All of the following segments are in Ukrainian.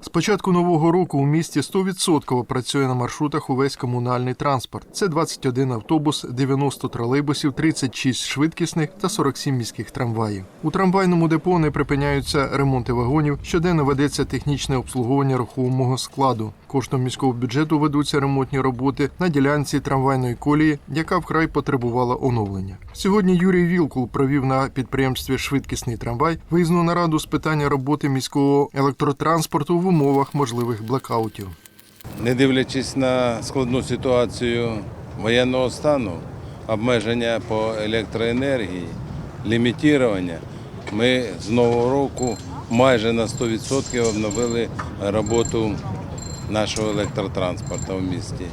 З початку нового року у місті 100% працює на маршрутах увесь комунальний транспорт. Це 21 автобус, 90 тролейбусів, 36 швидкісних та 47 міських трамваїв. У трамвайному депо не припиняються ремонти вагонів. Щоденно ведеться технічне обслуговування рухомого складу. Коштом міського бюджету ведуться ремонтні роботи на ділянці трамвайної колії, яка вкрай потребувала оновлення. Сьогодні Юрій Вілкул провів на підприємстві швидкісний трамвай виїзну нараду з питання роботи міського електротранспорту в умовах можливих блекаутів. Не дивлячись на складну ситуацію воєнного стану, обмеження по електроенергії, лімітування, ми з нового року майже на 100% обновили роботу нашого електротранспорту в місті.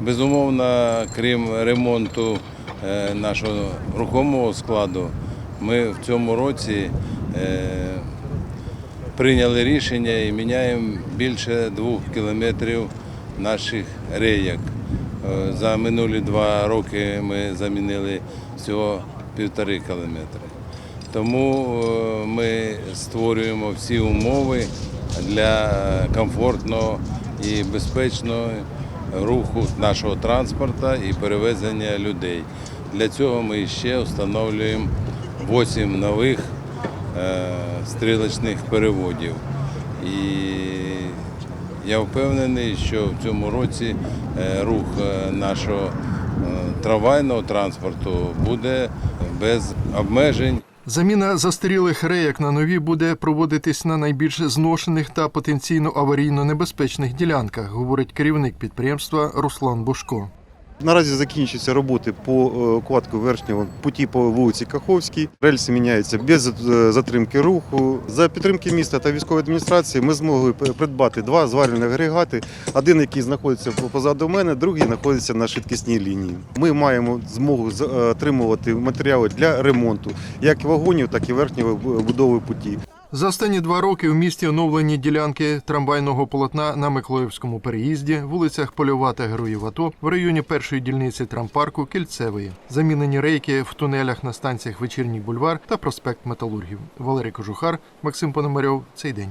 Безумовно, крім ремонту е, нашого рухомого складу, ми в цьому році е, прийняли рішення і міняємо більше двох кілометрів наших рейок. Е, За минулі два роки ми замінили всього півтори кілометри. Тому е, ми створюємо всі умови для комфортного і безпечного руху нашого транспорту і перевезення людей. Для цього ми ще встановлюємо 8 нових стрілочних переводів. І я впевнений, що в цьому році е, рух е, нашого е, трамвайного транспорту буде без обмежень. Заміна застарілих рейок на нові буде проводитись на найбільш зношених та потенційно аварійно небезпечних ділянках, говорить керівник підприємства Руслан Бушко. Наразі закінчуються роботи по е, укладку верхнього путі по вулиці Каховській. Рельси міняються без е, затримки руху. За підтримки міста та військової адміністрації ми змогли придбати два зварювальні агрегати. Один, який знаходиться позаду мене, другий знаходиться на швидкісній лінії. Ми маємо змогу е, отримувати матеріали для ремонту як вагонів, так і верхньої будови путі. За останні два роки в місті оновлені ділянки трамвайного полотна на Миколаївському переїзді, вулицях Польова та Героїв АТО, в районі першої дільниці трампарку Кільцевої. Замінені рейки в тунелях на станціях Вечірній бульвар та проспект Металургів. Валерій Кожухар, Максим Пономарьов. Цей день.